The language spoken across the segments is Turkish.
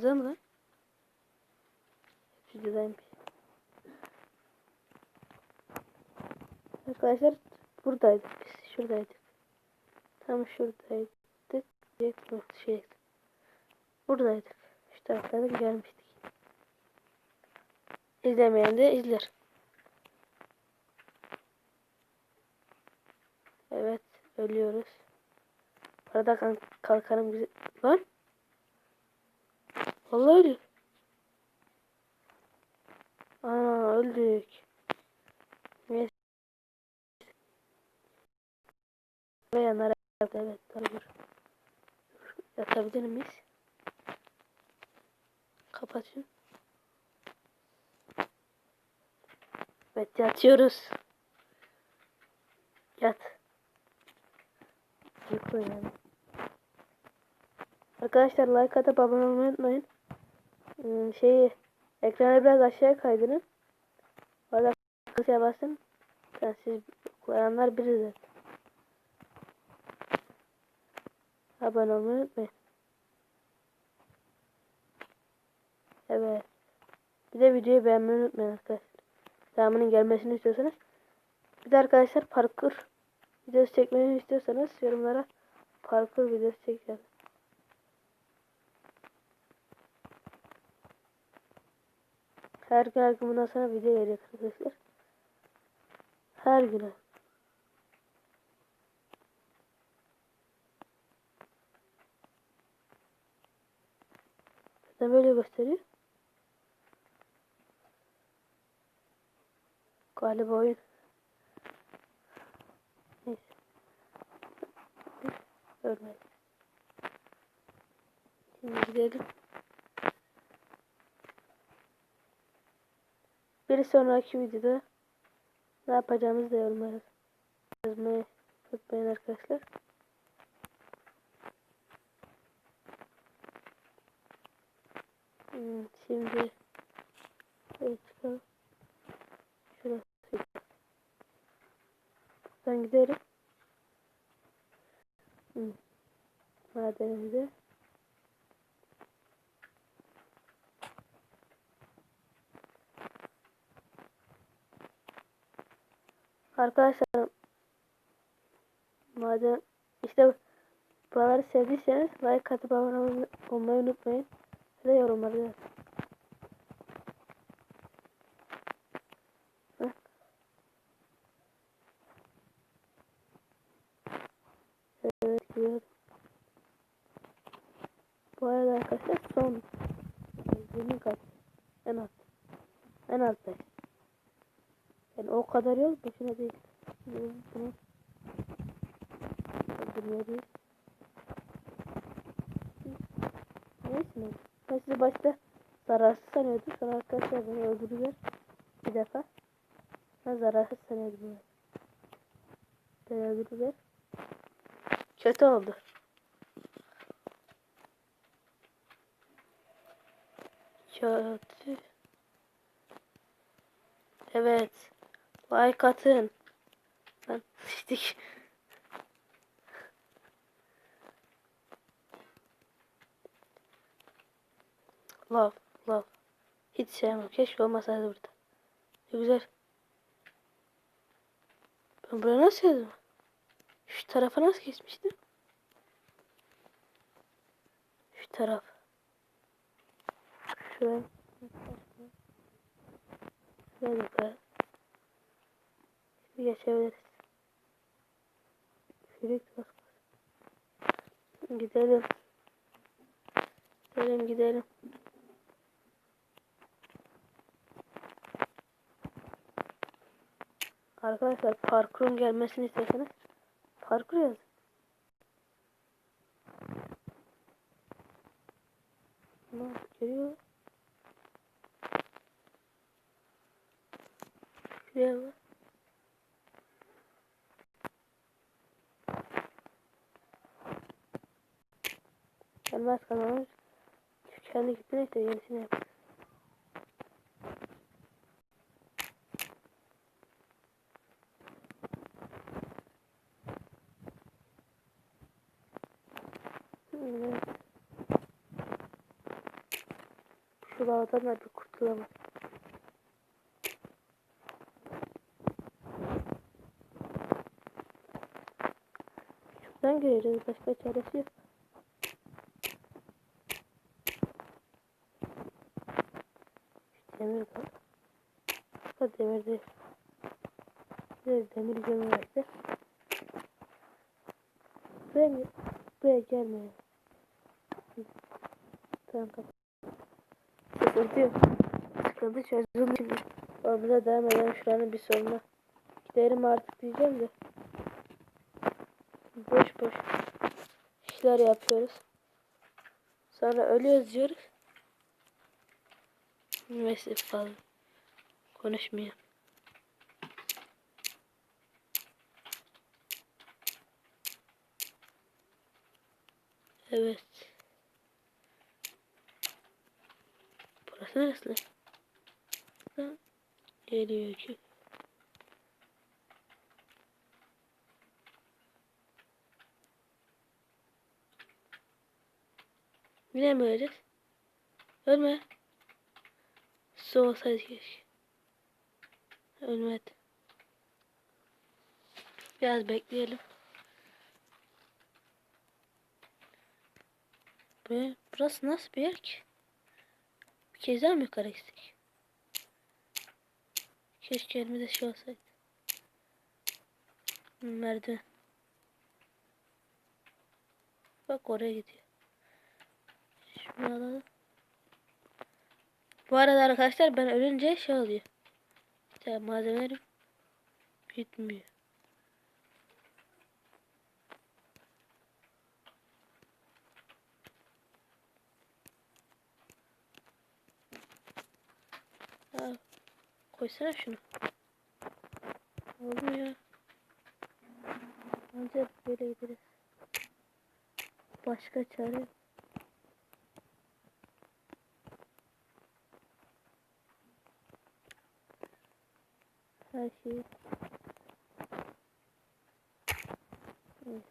Güzel mi lan? Hepsi güzelmiş. Arkadaşlar buradaydık biz. Şuradaydık. Tam şuradaydık. Şey. Buradaydık. Şu taraflarda gelmiştik. İzlemeyen de izler. Evet. Ölüyoruz. Arada kan kalkanım güzel. Lan. Vallahi öldü. Ana öldük. Neyse. Ve yanlara evet dur. Yatabilir miyiz? Kapat şunu. Evet yatıyoruz. Yat. Uyku yani. Arkadaşlar like atıp abone olmayı unutmayın. Hmm, şeyi ekrana biraz aşağıya kaydırın. Orada kısaya basın. Yani siz kullayanlar biri zaten. Abone olmayı unutmayın. Evet. Bir de videoyu beğenmeyi unutmayın arkadaşlar. Devamının gelmesini istiyorsanız. Bir de arkadaşlar parkur videosu çekmemi istiyorsanız yorumlara parkur videosu çekeceğim. Her gün her gün bundan sonra video gelecek arkadaşlar. Her gün. Neden böyle gösteriyor? Galiba oyun. Neyse. Ölmedi. Şimdi gidelim. Bir sonraki videoda ne yapacağımızı da yorumlara yazmayı unutmayın arkadaşlar. Hmm, şimdi şöyle çıkalım. Şurası. Buradan gidelim. Hmm. Madenimize. Arkadaşlar madem işte buraları sevdiyseniz like atıp abone olmayı unutmayın. Ve yorumları yazın. Evet. Bu arada arkadaşlar son kadar yol boşuna değil. Bunu bunu öldürmeliyiz. Neyse. Ben sizi başta zararsız sanıyordum. Sonra arkadaşlar beni öldürdüler. Bir defa. Ben zararsız sanıyordum. Beni öldürdüler. Kötü oldu. Kötü. Evet. Like atın. Ben düştük. Love, love. Hiç sevmem. Keşke olmasaydı burada. Ne güzel. Ben buraya nasıl yazdım? Şu tarafa nasıl geçmiştim? Şu taraf. Şuraya. Şuraya. Şimdi geçebiliriz. Bas bas. Gidelim. Gidelim gidelim. Arkadaşlar parkurun gelmesini isterseniz parkur yazın. Ne geliyor? Şuraya. Gelmez kazanır. Kendi gitti neyse yenisini yap. Evet. Şu lavadan da bir kurtulamadım. Şuradan gireceğiz. Başka çaresi yok. Şu demir kaldı. Bu demir demir gömü verdi. Buraya, gelme. Tamam kapat. Sıkıntı. Sıkıntı çözüldü şimdi. Yolumuza devam edelim şuranın bir sorunu. Giderim artık diyeceğim de. Boş boş işler yapıyoruz. Sonra ölüyoruz diyoruz. Neyse fazla konuşmayayım. Evet. Burası neresi? Geliyor ki. Yine mi öleceğiz? Ölme. Su olsaydı keşke. Ölmedi. Biraz bekleyelim. Buraya, burası nasıl bir yer ki? Bir kez daha mı yukarı gitsek? Keşke elimizde şey olsaydı. Merdiven. Bak oraya gidiyor. Şunu alalım. Bu arada arkadaşlar ben ölünce şey oluyor. İşte malzemelerim bitmiyor. Al. Koysana şunu. Olmuyor. Ancak böyle gideriz. Başka çare yok. Her şey. Evet.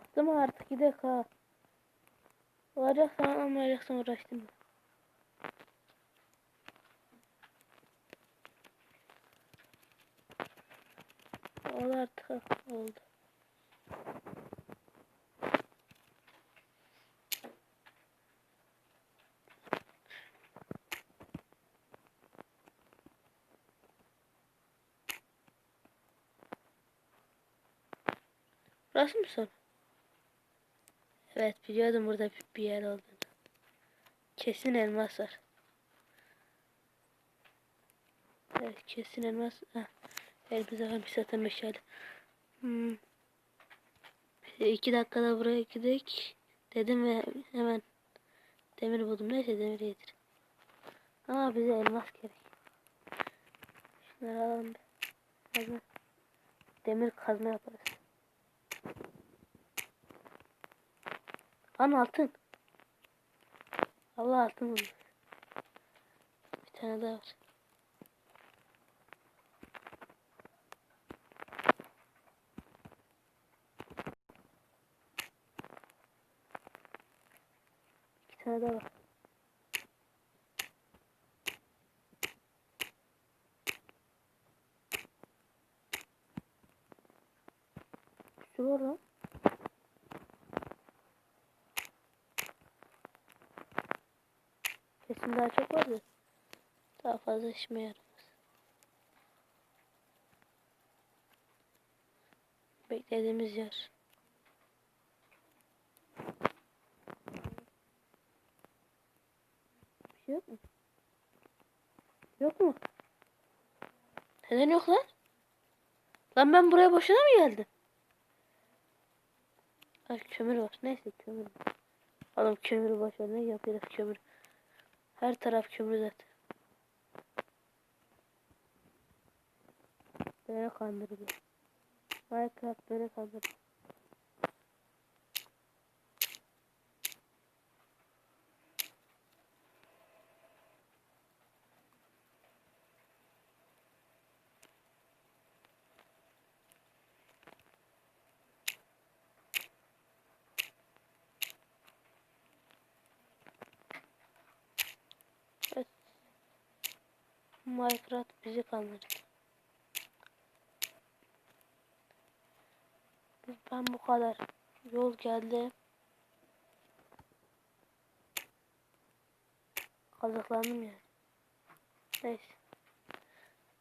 Bıktım artık gidelim ha. Olacaksan olmayacaksan uğraştım. Oldu artık oldu. Burası mı son? Evet biliyordum burada bir- yer olduğunu. Kesin elmas var. Evet kesin elmas. Heh. Elimize varmış zaten meşale. Hmm. İki dakikada buraya gidelim dedim ve hemen demir buldum. Neyse demir yedir. Ama bize elmas gerek. Şunları alalım. Demir kazma yaparız. Lan altın. Allah altın bulmuş. Bir tane daha var. Bir tane daha var. Şu var lan. Kesin daha çok vardı. Daha fazla işime yaramaz. Beklediğimiz yer. Bir şey yok mu? Yok mu? Neden yok lan? Lan ben buraya boşuna mı geldim? Ay kömür var. Neyse kömür. var. Oğlum kömürü boş ver. Ne yapıyoruz kömür? Her taraf kömür zaten. Böyle kandırıyor. Minecraft böyle kandırıyor. Minecraft bizi kandırdı. Ben bu kadar yol geldim. Kazıklandım yani. Neyse.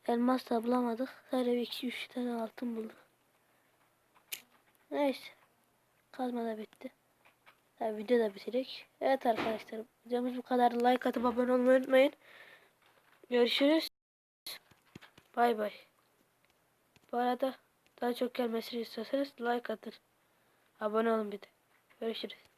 Elmas da bulamadık. Sadece 2-3 tane altın bulduk. Neyse. Kazma da bitti. Tabii video da bitirdik. Evet arkadaşlar. Videomuz bu kadar. Like atıp abone olmayı unutmayın. Görüşürüz. Bay bay. Bu arada daha çok gelmesini istiyorsanız like atın. Abone olun bir de. Görüşürüz.